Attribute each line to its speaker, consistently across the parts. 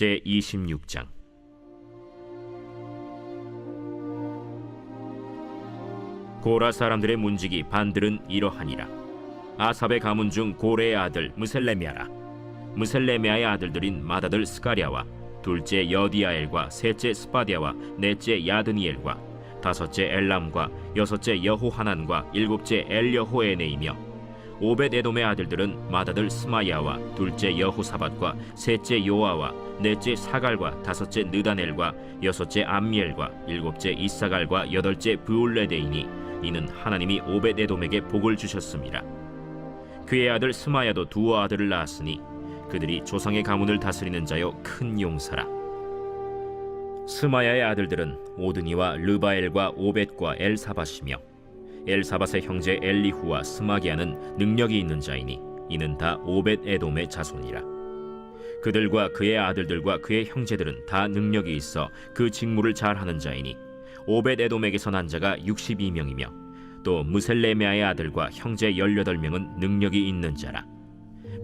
Speaker 1: 제 26장. 고라 사람들의 문지기 반들은 이러하니라. 아삽의 가문 중 고레의 아들 무셀레미아라. 무셀레미아의 아들들인 마다들 스가랴와 둘째 여디아엘과 셋째 스파디아와 넷째 야드니엘과 다섯째 엘람과 여섯째 여호하난과 일곱째 엘여호에네이며 오벳 에돔의 아들들은 마다들 스마야와 둘째 여호사밧과 셋째 요아와 넷째 사갈과 다섯째 느다넬과 여섯째 암미엘과 일곱째 이사갈과 여덟째 브울레데이니 이는 하나님이 오벳 에돔에게 복을 주셨습니다. 그의 아들 스마야도 두 아들을 낳았으니 그들이 조상의 가문을 다스리는 자요 큰 용사라. 스마야의 아들들은 오드니와 르바엘과 오벳과 엘사밧이며 엘사밧의 형제 엘리후와 스마기아는 능력이 있는 자이니 이는 다 오벳 에돔의 자손이라. 그들과 그의 아들들과 그의 형제들은 다 능력이 있어 그 직무를 잘하는 자이니 오벳 에돔에게서 난 자가 62명이며 또 무셀레메아의 아들과 형제 18명은 능력이 있는 자라.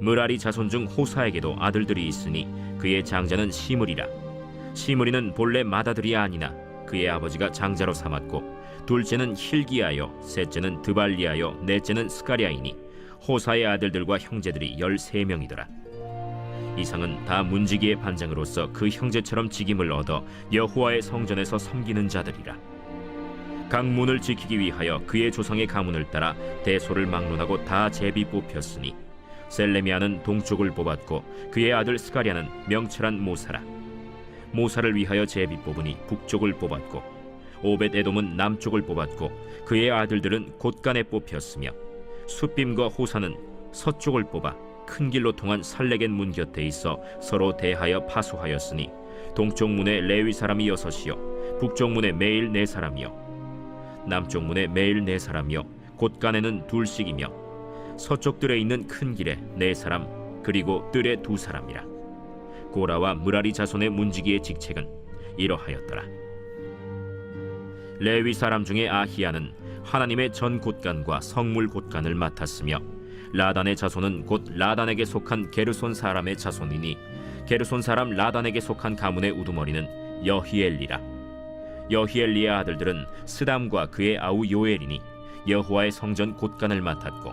Speaker 1: 무라리 자손 중 호사에게도 아들들이 있으니 그의 장자는 시므리라. 시므리는 본래 마다들이 아니나 그의 아버지가 장자로 삼았고 둘째는 힐기야요 셋째는 드발리야요 넷째는 스가랴이니 호사의 아들들과 형제들이 열세 명이더라. 이상은 다 문지기의 반장으로서 그 형제처럼 직임을 얻어 여호와의 성전에서 섬기는 자들이라. 각 문을 지키기 위하여 그의 조상의 가문을 따라 대소를 막론하고 다 제비 뽑혔으니 셀레미아는 동쪽을 뽑았고 그의 아들 스가랴는 명철한 모사라. 모사를 위하여 제비 뽑으니 북쪽을 뽑았고 오벳 에돔은 남쪽을 뽑았고 그의 아들들은 곳간에 뽑혔으며 숫빔과 호사는 서쪽을 뽑아 큰 길로 통한 살레겐 문 곁에 있어 서로 대하여 파수하였으니 동쪽 문에 레위 사람이 여섯이요 북쪽 문에 매일 네 사람이요 남쪽 문에 매일 네 사람이요 곳간에는 둘씩이며 서쪽 뜰에 있는 큰 길에 네 사람 그리고 뜰에 두 사람이라. 고라와 무라리 자손의 문지기의 직책은 이러하였더라 레위 사람 중에 아히야는 하나님의 전 곳간과 성물 곳간을 맡았으며 라단의 자손은 곧 라단에게 속한 게르손 사람의 자손이니 게르손 사람 라단에게 속한 가문의 우두머리는 여히엘리라. 여히엘리의 아들들은 스담과 그의 아우 요엘이니 여호와의 성전 곳간을 맡았고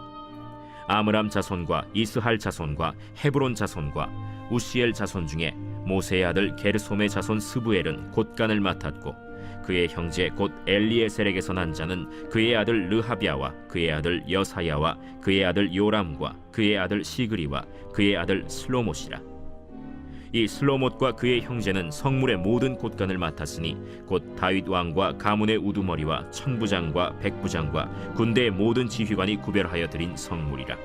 Speaker 1: 아므람 자손과 이스할 자손과 헤브론 자손과 우시엘 자손 중에 모세의 아들 게르솜의 자손 스부엘은 곳간을 맡았고 그의 형제 곧 엘리에셀에게서 난 자는 그의 아들 르하비아와 그의 아들 여사야와 그의 아들 요람과 그의 아들 시그리와 그의 아들 슬로못이라. 이 슬로못과 그의 형제는 성물의 모든 곳간을 맡았으니 곧 다윗 왕과 가문의 우두머리와 천부장과 백부장과 군대의 모든 지휘관이 구별하여 드린 성물이라.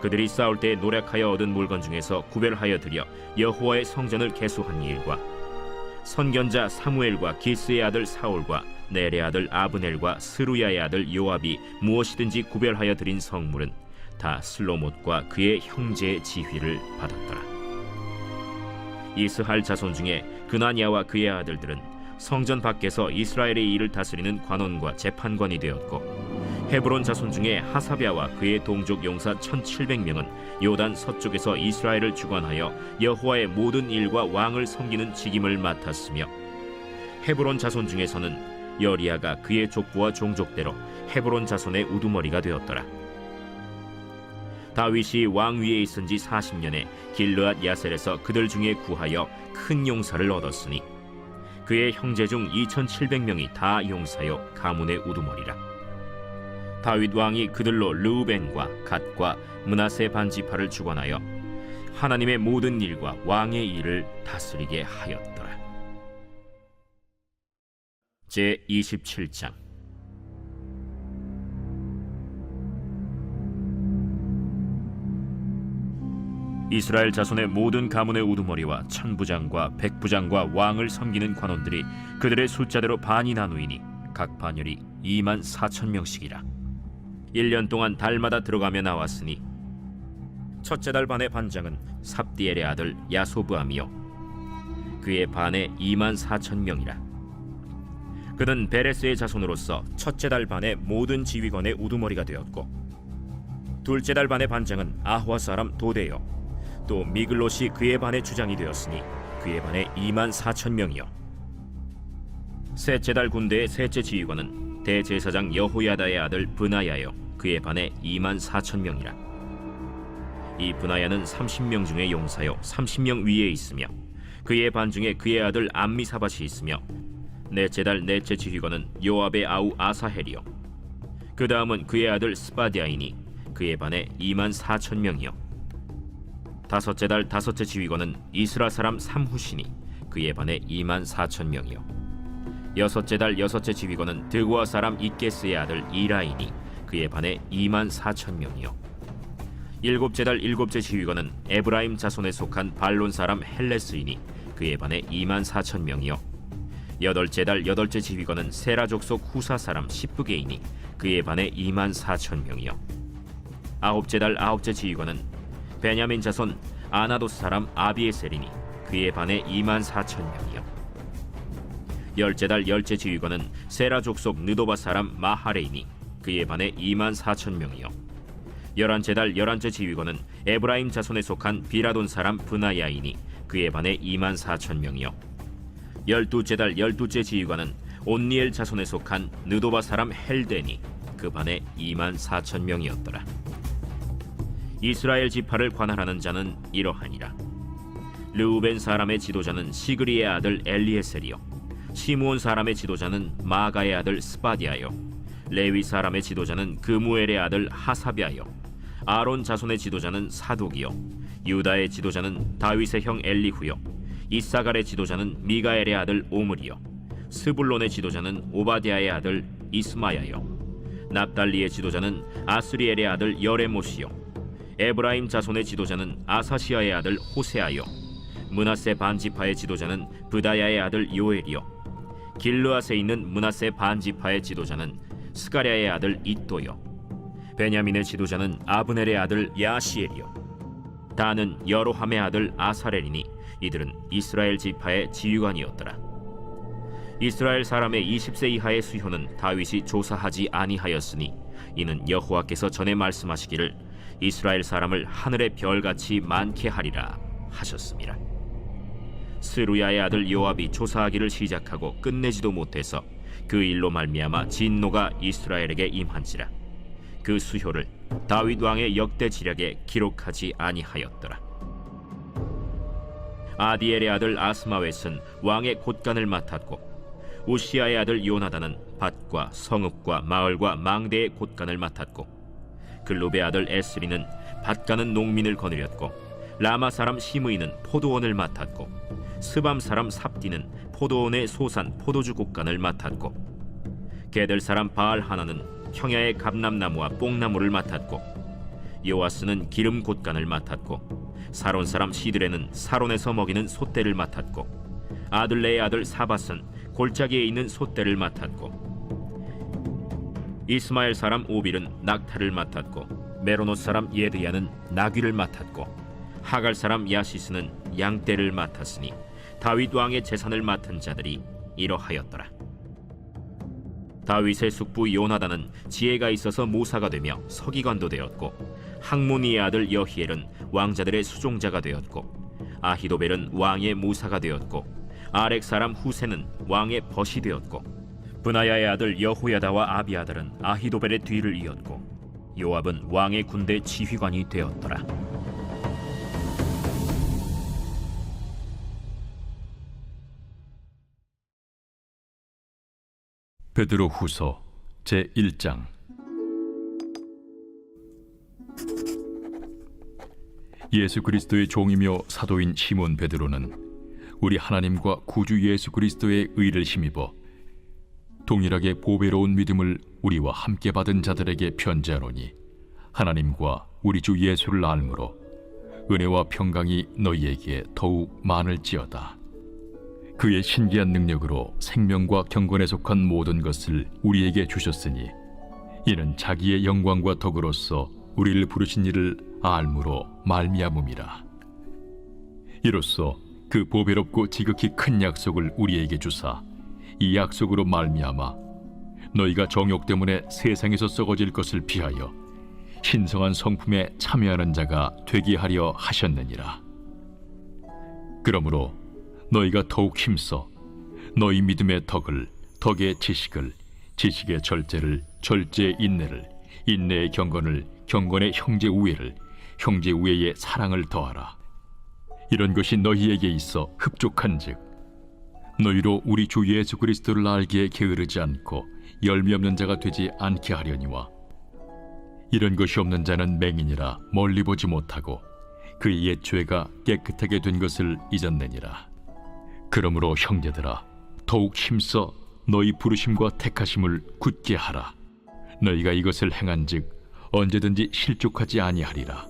Speaker 1: 그들이 싸울 때 노력하여 얻은 물건 중에서 구별하여 드려 여호와의 성전을 개수한 일과 선견자 사무엘과 기스의 아들 사울과 넬의 아들 아브넬과 스루야의 아들 요압이 무엇이든지 구별하여 드린 성물은 다 슬로못과 그의 형제의 지휘를 받았더라. 이스할 자손 중에 그나니아와 그의 아들들은 성전 밖에서 이스라엘의 일을 다스리는 관원과 재판관이 되었고 헤브론 자손 중에 하사비아와 그의 동족 용사 1700명은 요단 서쪽에서 이스라엘을 주관하여 여호와의 모든 일과 왕을 섬기는 직임을 맡았으며 헤브론 자손 중에서는 여리아가 그의 족부와 종족대로 헤브론 자손의 우두머리가 되었더라. 다윗이 왕 위에 있은 지 40년에 길르앗 야셀에서 그들 중에 구하여 큰 용사를 얻었으니 그의 형제 중 2700명이 다 용사요 가문의 우두머리라. 다윗 왕이 그들로 르우벤과 갓과 문하세 반지파를 주관하여 하나님의 모든 일과 왕의 일을 다스리게 하였더라. 제 27장 이스라엘 자손의 모든 가문의 우두머리와 천부장과 백부장과 왕을 섬기는 관원들이 그들의 숫자대로 반이 나누이니 각 반열이 2만 4천 명씩이라. 1년 동안 달마다 들어가며 나왔으니 첫째 달 반의 반장은 삽디엘의 아들 야소브암이요. 그의 반에 2만 4천 명이라. 그는 베레스의 자손으로서 첫째 달 반의 모든 지휘관의 우두머리가 되었고 둘째 달 반의 반장은 아화 사람 도데요 또 미글롯이 그의 반의 주장이 되었으니 그에 반해 2만 4천 명이요. 셋째 달 군대의 셋째 지휘관은 대제사장 여호야다의 아들 브나야요. 그에 반해 2만 4천 명이라. 이 브나야는 30명 중에 용사요. 30명 위에 있으며 그의 반 중에 그의 아들 암미사밭이 있으며 넷째 달 넷째 지휘관은 요압의 아우 아사헬이요. 그 다음은 그의 아들 스바디아이니 그의 반에 2만 4천 명이요 다섯째 달 다섯째 지휘관은 이스라 사람 삼후시니 그의 반에 2만 4천 명이요. 여섯째 달 여섯째 지휘관은 드고아 사람 이게스의 아들 이라이니 그의 반에 2만 4천 명이요. 일곱째 달 일곱째 지휘관은 에브라임 자손에 속한 발론 사람 헬레스이니 그의 반에 2만 4천 명이요. 여덟째 달 여덟째 지휘관은 세라 족 속 후사 사람 시프게이니 그의 반에 2만 4천 명이요. 아홉째 달 아홉째 지휘관은 베냐민 자손 아나도스 사람 아비에셀이니 그의 반에 2만 4천 명이요. 열째 달 열째 지휘관은 세라 족속 느도바 사람 마하레이니 그의 반에 2만 4천 명이요. 열한째 달 열한째 지휘관은 에브라임 자손에 속한 비라돈 사람 브나야이니 그의 반에 2만 4천 명이요. 열두째 달 열두째 지휘관은 온니엘 자손에 속한 느도바 사람 헬데니 그 반에 2만 4천 명이었더라 이스라엘 지파를 관할하는 자는 이러하니라. 르우벤 사람의 지도자는 시그리의 아들 엘리에셀이요. 시므온 사람의 지도자는 마가의 아들 스바디아요. 레위 사람의 지도자는 그무엘의 아들 하사비아요. 아론 자손의 지도자는 사독이요. 유다의 지도자는 다윗의 형 엘리후요. 이사갈의 지도자는 미가엘의 아들 오므리요. 스불론의 지도자는 오바디아의 아들 이스마야요. 납달리의 지도자는 아스리엘의 아들 여레모시요 에브라임 자손의 지도자는 아사시아의 아들 호세아요. 문하세 반지파의 지도자는 브다야의 아들 요엘이요. 길르앗에 있는 문하세 반지파의 지도자는 스가랴의 아들 이또요. 베냐민의 지도자는 아브넬의 아들 야시엘이요. 다는 여로함의 아들 아사렐이니 이들은 이스라엘 지파의 지휘관이었더라. 이스라엘 사람의 20세 이하의 수효는 다윗이 조사하지 아니하였으니 이는 여호와께서 전에 말씀하시기를 이스라엘 사람을 하늘의 별같이 많게 하리라 하셨습니다. 스루야의 아들 요압이 조사하기를 시작하고 끝내지도 못해서 그 일로 말미암아 진노가 이스라엘에게 임한지라 그 수효를 다윗 왕의 역대 지략에 기록하지 아니하였더라. 아디엘의 아들 아스마웻은 왕의 곳간을 맡았고 우시아의 아들 요나단은 밭과 성읍과 마을과 망대의 곳간을 맡았고 글로베 아들 에스리는 밭가는 농민을 거느렸고 라마 사람 시므이는 포도원을 맡았고 스밤 사람 삽디는 포도원의 소산 포도주 곳간을 맡았고 게들 사람 바알 하나는 형야의 감람나무와 뽕나무를 맡았고 요아스는 기름 곳간을 맡았고 사론 사람 시드레는 사론에서 먹이는 솥대를 맡았고 아들레의 아들 사밧은 골짜기에 있는 솥대를 맡았고 이스마엘 사람 오빌은 낙타를 맡았고 메로노 사람 예드야는 나귀를 맡았고 하갈 사람 야시스는 양떼를 맡았으니 다윗 왕의 재산을 맡은 자들이 이러하였더라. 다윗의 숙부 요나단은 지혜가 있어서 모사가 되며 서기관도 되었고 항모니의 아들 여히엘은 왕자들의 수종자가 되었고 아히도벨은 왕의 모사가 되었고 아렉 사람 후세는 왕의 벗이 되었고 브나야의 아들 여호야다와 아비아들은 아히도벨의 뒤를 이었고 요압은 왕의 군대 지휘관이 되었더라.
Speaker 2: 베드로 후서 제 1장 예수 그리스도의 종이며 사도인 시몬 베드로는 우리 하나님과 구주 예수 그리스도의 의를 힘입어 동일하게 보배로운 믿음을 우리와 함께 받은 자들에게 편지하노니 하나님과 우리 주 예수를 알므로 은혜와 평강이 너희에게 더욱 많을지어다. 그의 신기한 능력으로 생명과 경건에 속한 모든 것을 우리에게 주셨으니 이는 자기의 영광과 덕으로서 우리를 부르신 이를 알므로 말미암음이라 이로써 그 보배롭고 지극히 큰 약속을 우리에게 주사 이 약속으로 말미암아 너희가 정욕 때문에 세상에서 썩어질 것을 피하여 신성한 성품에 참여하는 자가 되게 하려 하셨느니라. 그러므로 너희가 더욱 힘써 너희 믿음의 덕을 덕의 지식을 지식의 절제를 절제의 인내를 인내의 경건을 경건의 형제 우애를 형제 우애의 사랑을 더하라. 이런 것이 너희에게 있어 흡족한즉 너희로 우리 주 예수 그리스도를 알기에 게으르지 않고 열미 없는 자가 되지 않게 하려니와 이런 것이 없는 자는 맹인이라 멀리 보지 못하고 그의 옛 죄가 깨끗하게 된 것을 잊었느니라. 그러므로 형제들아 더욱 힘써 너희 부르심과 택하심을 굳게 하라. 너희가 이것을 행한즉 언제든지 실족하지 아니하리라.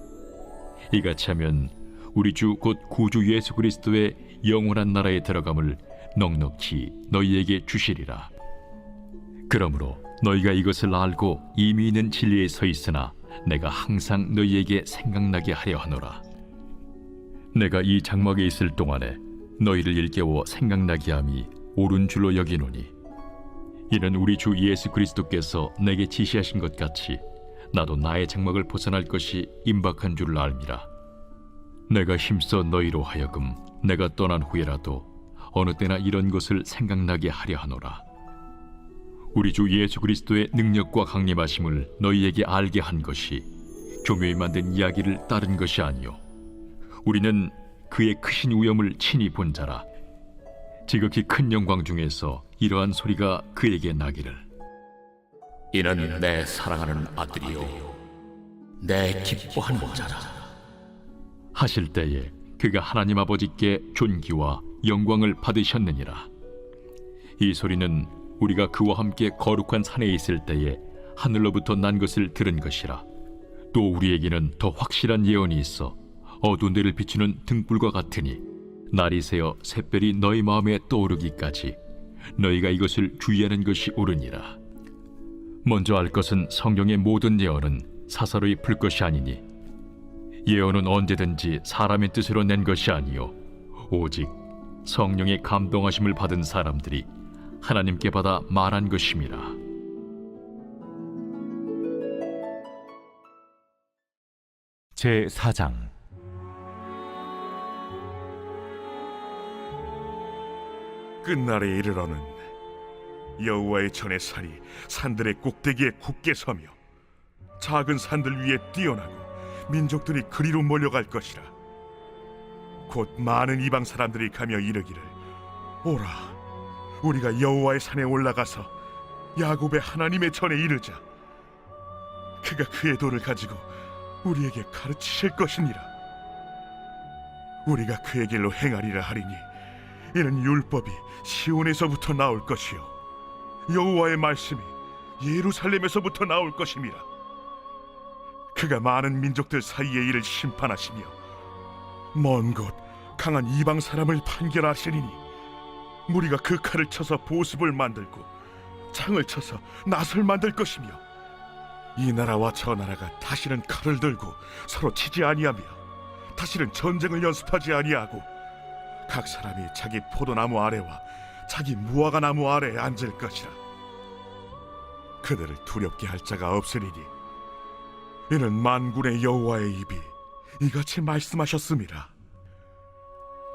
Speaker 2: 이같이 하면 우리 주 곧 구주 예수 그리스도의 영원한 나라에 들어감을 넉넉히 너희에게 주시리라. 그러므로 너희가 이것을 알고 이미 있는 진리에 서 있으나 내가 항상 너희에게 생각나게 하려 하노라. 내가 이 장막에 있을 동안에 너희를 일깨워 생각나게 함이 옳은 줄로 여기노니 이는 우리 주 예수 그리스도께서 내게 지시하신 것 같이 나도 나의 장막을 벗어날 것이 임박한 줄을 알미라. 내가 힘써 너희로 하여금 내가 떠난 후에라도 어느 때나 이런 것을 생각나게 하려 하노라. 우리 주 예수 그리스도의 능력과 강림하심을 너희에게 알게 한 것이 교묘히 만든 이야기를 따른 것이 아니요. 우리는 그의 크신 위엄을 친히 본 자라. 지극히 큰 영광 중에서 이러한 소리가 그에게 나기를.
Speaker 3: 이는 내 사랑하는 아들이요. 내 기뻐하는 자라.
Speaker 2: 하실 때에 그가 하나님 아버지께 존귀와 영광을 받으셨느니라. 이 소리는 우리가 그와 함께 거룩한 산에 있을 때에 하늘로부터 난 것을 들은 것이라. 또 우리에게는 더 확실한 예언이 있어 어두운 데를 비추는 등불과 같으니 날이 새어 샛별이 너희 마음에 떠오르기까지 너희가 이것을 주의하는 것이 옳으니라. 먼저 알 것은 성경의 모든 예언은 사사로이 풀 것이 아니니 예언은 언제든지 사람의 뜻으로 낸 것이 아니요 오직 성령의 감동하심을 받은 사람들이 하나님께 받아 말한 것임이라.
Speaker 4: 제 4장
Speaker 5: 끝날에 이르러는 여호와의 전의 산이 산들의 꼭대기에 굳게 서며 작은 산들 위에 뛰어나고 민족들이 그리로 몰려갈 것이라 곧 많은 이방 사람들이 가며 이르기를 오라 우리가 여호와의 산에 올라가서 야곱의 하나님의 전에 이르자. 그가 그의 도를 가지고 우리에게 가르치실 것이니라. 우리가 그의 길로 행하리라 하리니 이는 율법이 시온에서부터 나올 것이요 여호와의 말씀이 예루살렘에서부터 나올 것임이라. 그가 많은 민족들 사이의 일을 심판하시며 먼 곳 강한 이방 사람을 판결하시리니. 무리가 그 칼을 쳐서 보습을 만들고 창을 쳐서 낫을 만들 것이며 이 나라와 저 나라가 다시는 칼을 들고 서로 치지 아니하며 다시는 전쟁을 연습하지 아니하고 각 사람이 자기 포도나무 아래와 자기 무화과 나무 아래에 앉을 것이라. 그들을 두렵게 할 자가 없으리니 이는 만군의 여호와의 입이 이같이 말씀하셨음이라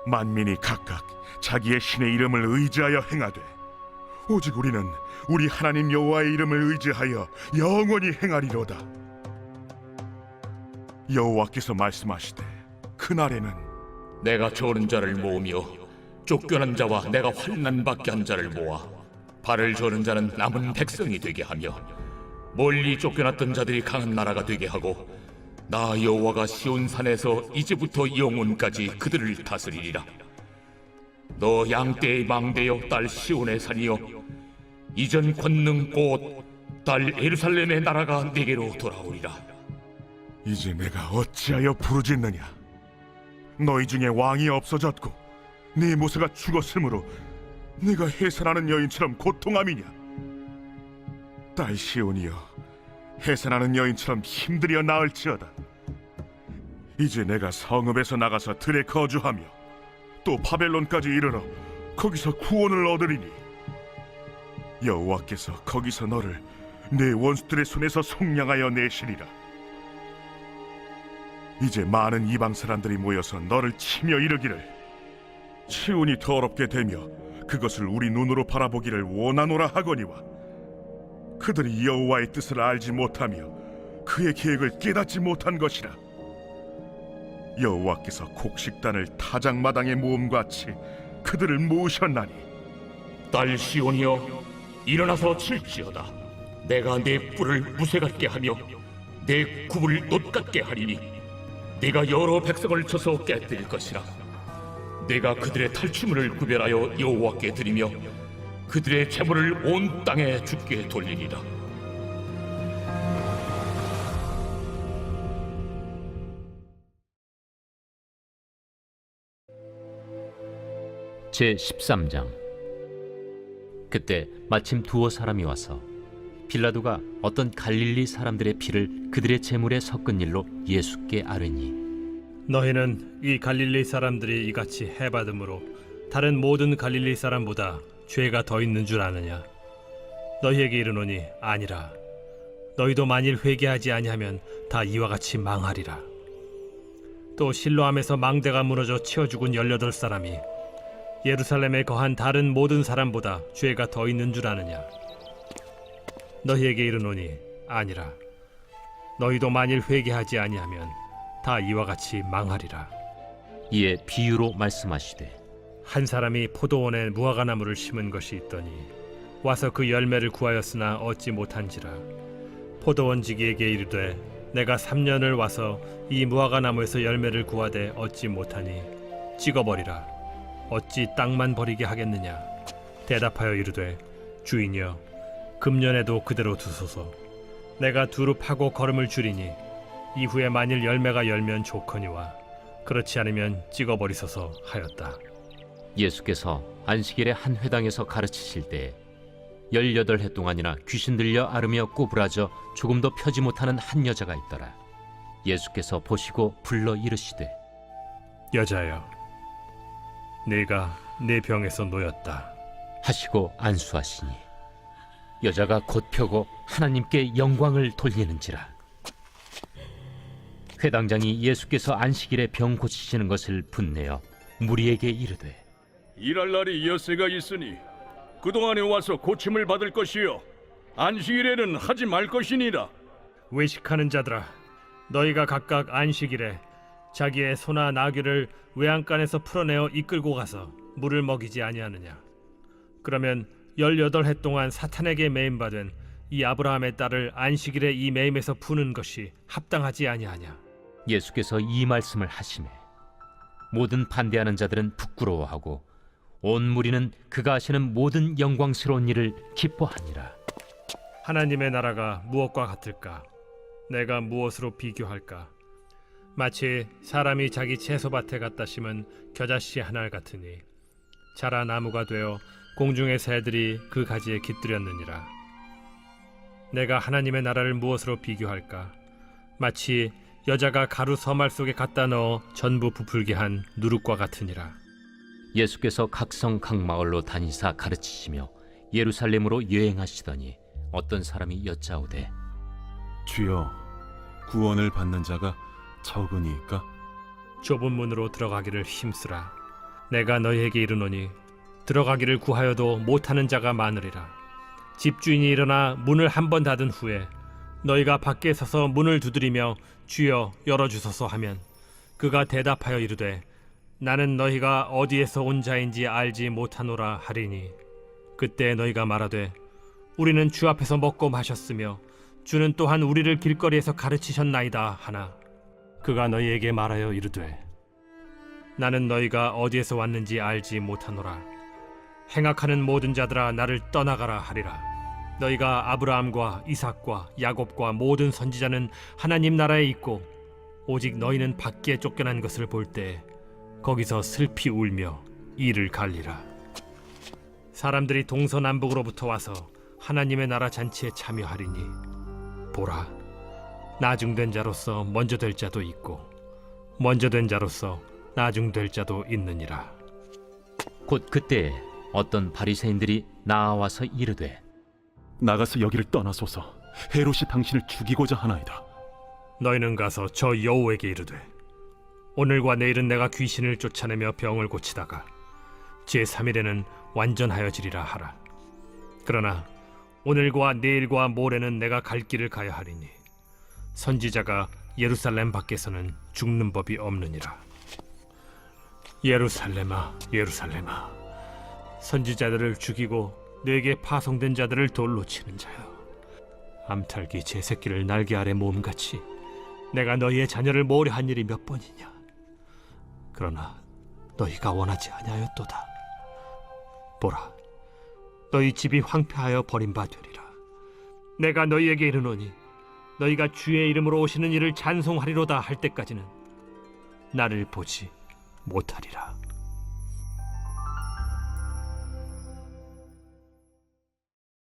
Speaker 5: 만민이 각각 자기의 신의 이름을 의지하여 행하되 오직 우리는 우리 하나님 여호와의 이름을 의지하여 영원히 행하리로다. 여호와께서 말씀하시되 그날에는
Speaker 3: 내가 저는 자를 모으며 쫓겨난 자와 내가 환난 받게 한 자를 모아 발을 저는 자는 남은 백성이 되게 하며 멀리 쫓겨났던 자들이 강한 나라가 되게 하고 나 여호와가 시온 산에서 이제부터 영원까지 그들을 다스리리라. 너 양떼의 망대여 딸 시온의 산이여 이전 권능 곧 딸 예루살렘의 나라가 내게로 돌아오리라.
Speaker 5: 이제 내가 어찌하여 부르짖느냐? 너희 중에 왕이 없어졌고 네 모세가 죽었으므로 네가 해산하는 여인처럼 고통함이냐? 딸 시온이여 해산하는 여인처럼 힘들여 나을지어다. 이제 내가 성읍에서 나가서 들에 거주하며 또 바벨론까지 이르러 거기서 구원을 얻으리니 여호와께서 거기서 너를 내 원수들의 손에서 속량하여 내시리라. 이제 많은 이방 사람들이 모여서 너를 치며 이르기를 치운이 더럽게 되며 그것을 우리 눈으로 바라보기를 원하노라 하거니와 그들이 여호와의 뜻을 알지 못하며 그의 계획을 깨닫지 못한 것이라. 여호와께서 곡식단을 타작마당에 모음같이 그들을 모으셨나니.
Speaker 3: 딸 시온이여 일어나서 칠지어다. 내가 내 뿔을 무쇠 같게 하며 내 굽을 놋 같게 하리니 내가 여러 백성을 쳐서 깨뜨릴 것이라. 내가 그들의 탈취물을 구별하여 여호와께 드리며 그들의 재물을 온 땅에 죽게 돌리리라.
Speaker 4: 제 13장. 그때 마침 두어 사람이 와서 빌라도가 어떤 갈릴리 사람들의 피를 그들의 제물에 섞은 일로 예수께 아뢰니
Speaker 6: 너희는 이 갈릴리 사람들이 이같이 해받음으로 다른 모든 갈릴리 사람보다 죄가 더 있는 줄 아느냐? 너희에게 이르노니 아니라. 너희도 만일 회개하지 아니하면 다 이와 같이 망하리라. 또 실로암에서 망대가 무너져 치어 죽은 열여덟 사람이 예루살렘에 거한 다른 모든 사람보다 죄가 더 있는 줄 아느냐? 너희에게 이르노니 아니라. 너희도 만일 회개하지 아니하면 다 이와 같이 망하리라.
Speaker 4: 이에 비유로 말씀하시되
Speaker 6: 한 사람이 포도원에 무화과 나무를 심은 것이 있더니 와서 그 열매를 구하였으나 얻지 못한지라. 포도원 지기에게 이르되 내가 3년을 와서 이 무화과 나무에서 열매를 구하되 얻지 못하니 찍어버리라. 어찌 땅만 버리게 하겠느냐? 대답하여 이르되 주인이여 금년에도 그대로 두소서. 내가 두루 파고 걸음을 줄이니 이후에 만일 열매가 열면 좋거니와 그렇지 않으면 찍어버리소서 하였다.
Speaker 4: 예수께서 안식일에 한 회당에서 가르치실 때 열여덟 해 동안이나 귀신 들려 앓으며 꼬부라져 조금도 펴지 못하는 한 여자가 있더라. 예수께서 보시고 불러 이르시되
Speaker 6: 여자여, 네가 내 병에서 놓였다.
Speaker 4: 하시고 안수하시니 여자가 곧 펴고 하나님께 영광을 돌리는지라. 회당장이 예수께서 안식일에 병 고치시는 것을 분내어 무리에게 이르되
Speaker 7: 일할 날이 여세가 있으니 그동안에 와서 고침을 받을 것이요 안식일에는 하지 말 것이니라
Speaker 6: 외식하는 자들아, 너희가 각각 안식일에 자기의 소나 나귀를 외양간에서 풀어내어 이끌고 가서 물을 먹이지 아니하느냐? 그러면 열여덟 해 동안 사탄에게 매임 받은 이 아브라함의 딸을 안식일에 이 매임에서 푸는 것이 합당하지 아니하냐?
Speaker 4: 예수께서 이 말씀을 하심에 모든 반대하는 자들은 부끄러워하고 온 무리는 그가 하시는 모든 영광스러운 일을 기뻐하니라.
Speaker 6: 하나님의 나라가 무엇과 같을까? 내가 무엇으로 비교할까? 마치 사람이 자기 채소밭에 갖다 심은 겨자씨 하나 같으니 자라 나무가 되어 공중의 새들이 그 가지에 깃들였느니라. 내가 하나님의 나라를 무엇으로 비교할까? 마치 여자가 가루 서말 속에 갖다 넣어 전부 부풀게 한 누룩과 같으니라.
Speaker 4: 예수께서 각성 각 마을로 다니사 가르치시며 예루살렘으로 여행하시더니 어떤 사람이 여짜오되
Speaker 8: 주여, 구원을 받는 자가 적으니까
Speaker 6: 좁은 문으로 들어가기를 힘쓰라. 내가 너희에게 이르노니 들어가기를 구하여도 못하는 자가 많으리라. 집주인이 일어나 문을 한 번 닫은 후에 너희가 밖에 서서 문을 두드리며 주여 열어 주소서 하면 그가 대답하여 이르되 나는 너희가 어디에서 온 자인지 알지 못하노라 하리니. 그때 너희가 말하되 우리는 주 앞에서 먹고 마셨으며 주는 또한 우리를 길거리에서 가르치셨나이다 하나. 그가 너희에게 말하여 이르되 나는 너희가 어디에서 왔는지 알지 못하노라. 행악하는 모든 자들아 나를 떠나가라 하리라. 너희가 아브라함과 이삭과 야곱과 모든 선지자는 하나님 나라에 있고 오직 너희는 밖에 쫓겨난 것을 볼 때 거기서 슬피 울며 이를 갈리라 사람들이 동서남북으로부터 와서 하나님의 나라 잔치에 참여하리니 보라 나중된 자로서 먼저 될 자도 있고 먼저 된 자로서 나중될 자도 있느니라
Speaker 4: 곧 그때 어떤 바리새인들이 나와서 이르되
Speaker 8: 나가서 여기를 떠나소서. 헤롯이 당신을 죽이고자 하나이다.
Speaker 6: 너희는 가서 저 여호에게 이르되 오늘과 내일은 내가 귀신을 쫓아내며 병을 고치다가 제 3일에는 완전하여지리라 하라. 그러나 오늘과 내일과 모레는 내가 갈 길을 가야 하리니 선지자가 예루살렘 밖에서는 죽는 법이 없느니라. 예루살렘아, 예루살렘아, 선지자들을 죽이고 내게 파송된 자들을 돌로 치는 자여. 암탉이 제 새끼를 날개 아래 모음같이 내가 너희의 자녀를 모으려 한 일이 몇 번이냐. 그러나 너희가 원하지 아니하였도다. 보라, 너희 집이 황폐하여 버림받으리라. 내가 너희에게 이르노니 너희가 주의 이름으로 오시는 이를 찬송하리로다 할 때까지는 나를 보지 못하리라.